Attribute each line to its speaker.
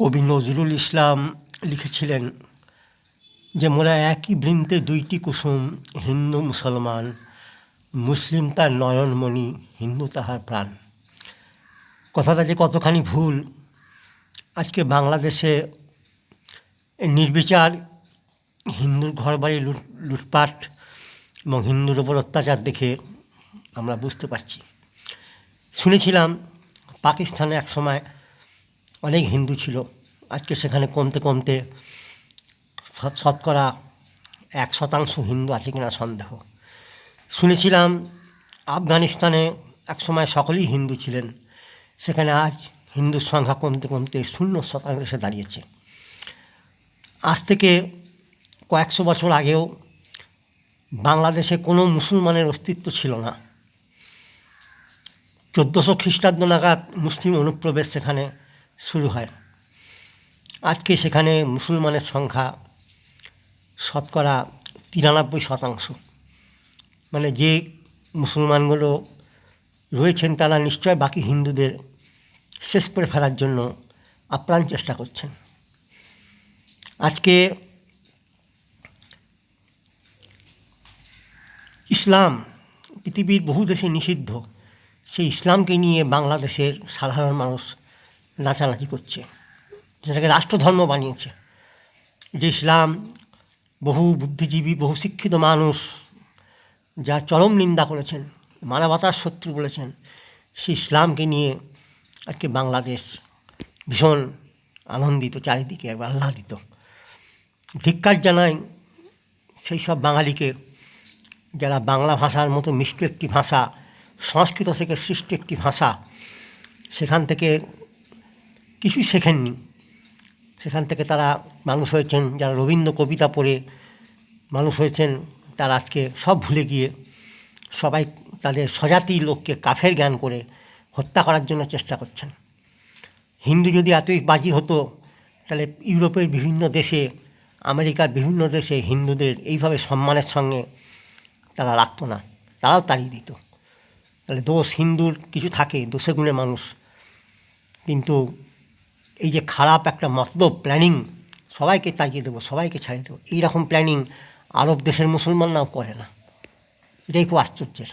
Speaker 1: কবি নজরুল ইসলাম লিখেছিলেন যে মোরা একই বৃন্তে দুইটি কুসুম, হিন্দু মুসলমান, মুসলিম তার নয়নমণি, হিন্দু তাহার প্রাণ। কথাটা যে কতখানি ভুল, আজকে বাংলাদেশে নির্বিচার হিন্দুর ঘরবাড়ি লুট, লুটপাট এবং হিন্দুর ওপর অত্যাচার দেখে আমরা বুঝতে পারছি। শুনেছিলাম পাকিস্তানে এক সময় অনেক হিন্দু ছিল। আজকে সেখানে কমতে কমতে শত- শতকরা এক শতাংশ হিন্দু আছে কিনা সন্দেহ। শুনেছিলাম আফগানিস্তানে এক সময় সকলেই হিন্দু ছিলেন। সেখানে আজ হিন্দুর সংখ্যা কমতে কমতে শূন্য শতাংশে এসে দাঁড়িয়েছে। আজ থেকে কয়েকশো বছর আগেও বাংলাদেশে কোনো মুসলমানের অস্তিত্ব ছিল না। চোদ্দোশো খ্রিস্টাব্দ নাগাদ মুসলিম অনুপ্রবেশ সেখানে শুরু হয়। আজকে সেখানে মুসলমানের সংখ্যা শতকরা তিরানব্বই শতাংশ। মানে যে মুসলমানগুলো রয়েছেন তারা নিশ্চয় বাকি হিন্দুদের শেষ করে ফেলার জন্য আপ্রাণ চেষ্টা করছেন। আজকে ইসলাম পৃথিবীর বহু দেশে নিষিদ্ধ। সেই ইসলামকে নিয়ে বাংলাদেশের সাধারণ মানুষ নাচানাচি করছে। যেটাকে রাষ্ট্রধর্ম বানিয়েছে। যে ইসলাম বহু বুদ্ধিজীবী, বহু শিক্ষিত মানুষ যা চরম নিন্দা করেছেন, মানবতার শত্রু বলেছেন, সেই ইসলামকে নিয়ে আজকে বাংলাদেশ ভীষণ আনন্দিত, চারিদিকে একবার আহ্লাদিত। ধিক্কার জানাই সেই সব বাঙালিকে যারা বাংলা ভাষার মতো মিষ্টি একটি ভাষা, সংস্কৃত থেকে সৃষ্ট একটি ভাষা, সেখান থেকে কিছুই শেখেননি। সেখান থেকে তারা মানুষ হয়েছেন, যারা রবীন্দ্র কবিতা পড়ে মানুষ হয়েছেন, তারা আজকে সব ভুলে গিয়ে সবাই তাদের স্বজাতি লোককে কাফের জ্ঞান করে হত্যা করার জন্য চেষ্টা করছেন। হিন্দু যদি এতই বাজি হতো, তাহলে ইউরোপের বিভিন্ন দেশে, আমেরিকার বিভিন্ন দেশে হিন্দুদের এইভাবে সম্মানের সঙ্গে তারা রাখতো না, তারাও তাড়িয়ে দিত। তাহলে দোষ হিন্দুর কিছু থাকে দোষে গুণে মানুষ। কিন্তু এই যে খারাপ একটা মতলব প্ল্যানিং সবাইকে তাকিয়ে দেবো, সবাইকে ছাড়িয়ে দেবো। এইরকম প্ল্যানিং আরব দেশের মুসলমানরাও করে না। এটাই খুব আশ্চর্যের।